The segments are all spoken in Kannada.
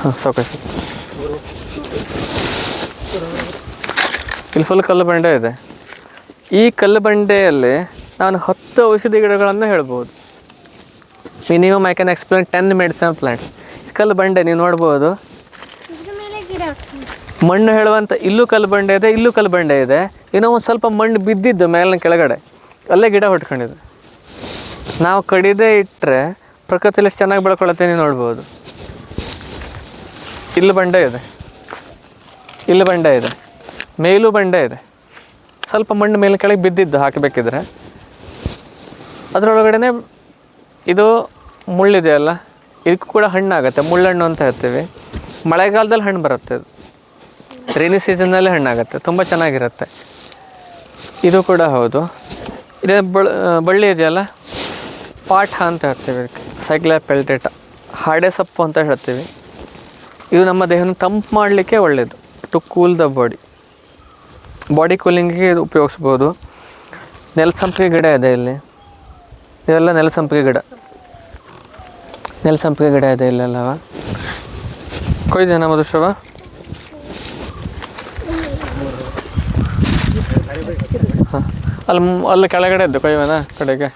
ಹಾಂ ಸಾವಕಾಶ ಇಲ್ಲಿ ಫುಲ್ ಕಲ್ಲು ಬಂಡೆ ಇದೆ. ಈ ಕಲ್ಲು ಬಂಡೆಯಲ್ಲಿ ನಾನು ಹತ್ತು ಔಷಧಿ ಗಿಡಗಳನ್ನು ಹೇಳ್ಬೋದು. Minimum I can explain ten medicine plants ಕಲ್ಲು ಬಂಡೆ ನೀವು ನೋಡ್ಬೋದು. ಮಣ್ಣು ಹೇಳುವಂಥ ಇಲ್ಲೂ ಕಲ್ಲು ಬಂಡೆ ಇದೆ ಇಲ್ಲೂ ಕಲ್ಲು ಬಂಡೆ ಇದೆ. ಇನ್ನೂ ಒಂದು ಸ್ವಲ್ಪ ಮಣ್ಣು ಬಿದ್ದಿದ್ದು ಮೇಲಿನ ಕೆಳಗಡೆ. ಅಲ್ಲೇ ಗಿಡ ಹೊಟ್ಕೊಂಡಿದೆ ನಾವು ಕಡಿದೇ ಇಟ್ಟರೆ ಪ್ರಕೃತಿಯಲ್ಲಿ ಚೆನ್ನಾಗಿ ಬೆಳ್ಕೊಳತ್ತೆ ನೀವು ನೋಡ್ಬೋದು. ಇಲ್ಲಿ ಬಂಡೆ ಇದೆ. ಇಲ್ಲಿ ಬಂಡೆ ಇದೆ. ಮೇಲೂ ಬಂಡೆ ಇದೆ. ಸ್ವಲ್ಪ ಮಣ್ಣು ಮೇಲೆ ಕೆಳಗೆ ಬಿದ್ದಿದ್ದು ಹಾಕಬೇಕಿದ್ರೆ. ಅದರೊಳಗಡೆ ಇದು ಮುಳ್ಳಿದೆಯಲ್ಲ, ಇದಕ್ಕೂ ಕೂಡ ಹಣ್ಣಾಗುತ್ತೆ. ಮುಳ್ಳಣ್ಣು ಅಂತ ಹೇಳ್ತೀವಿ. ಮಳೆಗಾಲದಲ್ಲಿ ಹಣ್ಣು ಬರುತ್ತೆ ಅದು. ರೈನಿ ಸೀಸನ್ನಲ್ಲೇ ಹಣ್ಣಾಗುತ್ತೆ. ತುಂಬ ಚೆನ್ನಾಗಿರುತ್ತೆ. ಇದು ಕೂಡ ಹೌದು. ಇದೇ ಬಳ, ಬಳ್ಳಿ ಇದೆಯಲ್ಲ, ಪಾಠ ಅಂತ ಹೇಳ್ತೀವಿ ಇದಕ್ಕೆ. ಸೈಕ್ಲಾ ಪೆಲ್ಟೇಟ ಹಾಡೆ ಸೊಪ್ಪು ಅಂತ ಹೇಳ್ತೀವಿ. ಇದು ನಮ್ಮ ದೇಹನ ತಂಪು ಮಾಡಲಿಕ್ಕೆ ಒಳ್ಳೆಯದು to cool the body body ಕೂಲಿಂಗಿಗೆ ಇದು ಉಪಯೋಗಿಸ್ಬೋದು. ನೆಲಸಂಪಿಗೆ ಗಿಡ ಇದೆ ಇಲ್ಲಿ. ಇದೆಲ್ಲ ನೆಲಸಂಪಿಗೆ ಗಿಡ. ನೆಲಸಂಪಿಗೆ ಗಿಡ ಇದೆ ಇಲ್ಲೆಲ್ಲವ ಕೊಯ್ದೇನ ಮಧುಶ್ರವ ಹಾಂ. ಅಲ್ಲಿ ಅಲ್ಲಿ ಕೆಳಗಡೆ ಇದ್ದು ಕೊಯ್ವೇನಾ? ಕಡೆಗೆ?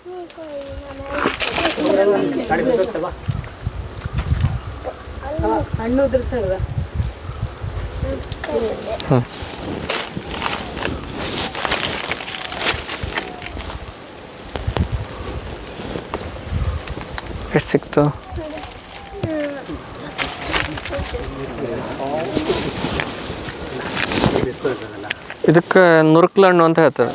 ಎಷ್ಟು ಸಿಕ್ತು? ಇದಕ್ಕೆ ನುರ್ಕ್ಲ ಹಣ್ಣು ಅಂತ ಹೇಳ್ತಾರೆ.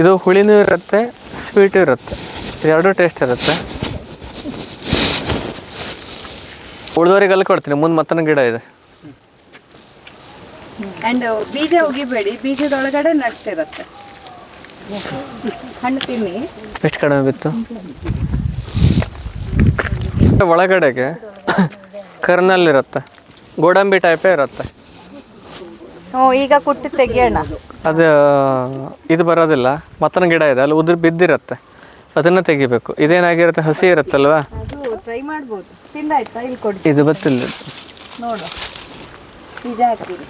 ಇದು ಹುಳಿನೂ ಇರುತ್ತೆ ಸ್ವೀಟು ಇರುತ್ತೆ. ಎರಡೂ ಟೇಸ್ಟ್ ಇರುತ್ತೆ. ಉಳಿದವರಿಗೆ ಅಲ್ಲಿ ಕೊಡ್ತೀನಿ. ಮುಂದೆ ಮತ್ತೊಂದು ಗಿಡ ಇದೆ. ಅಂಡ್ ಬೀಜ ಉಗಿಬೇಡಿ. ಬೀಜದೊಳಗಡೆ ನಟ್ಸ್ ಇರುತ್ತೆ. ಹಣ್ಣು ತಿನ್ನಿ. ಎಷ್ಟು ಕಡಿಮೆ ಬಿತ್ತು? ಒಳಗಡೆಗೆ ಕರ್ನಲ್ ಇರುತ್ತೆ. ಗೋಡಂಬಿ ಟೈಪೇ ಇರುತ್ತೆ. ಹ್ಞೂ ಈಗ ಕುಟ್ಟಿ ತೆಗಿಯೋಣ. ಅದು ಇದು ಬರೋದಿಲ್ಲ. ಮತ್ತೊಂದು ಗಿಡ ಇದೆ ಅಲ್ಲಿ ಉದುರು ಬಿದ್ದಿರುತ್ತೆ. ಅದನ್ನು ತೆಗಿಬೇಕು. ಇದೇನಾಗಿರುತ್ತೆ ಹಸಿ ಇರುತ್ತಲ್ವಾ? ಟ್ರೈ ಮಾಡ್ಬೋದು. ತಿಂದಾಯ್ತಾ? ಇಲ್ಲಿ ಕೊಡಿ ಇದು ಗೊತ್ತಿಲ್ಲ. ನೋಡು. ಬೀಜ ಹಾಕಿರಿ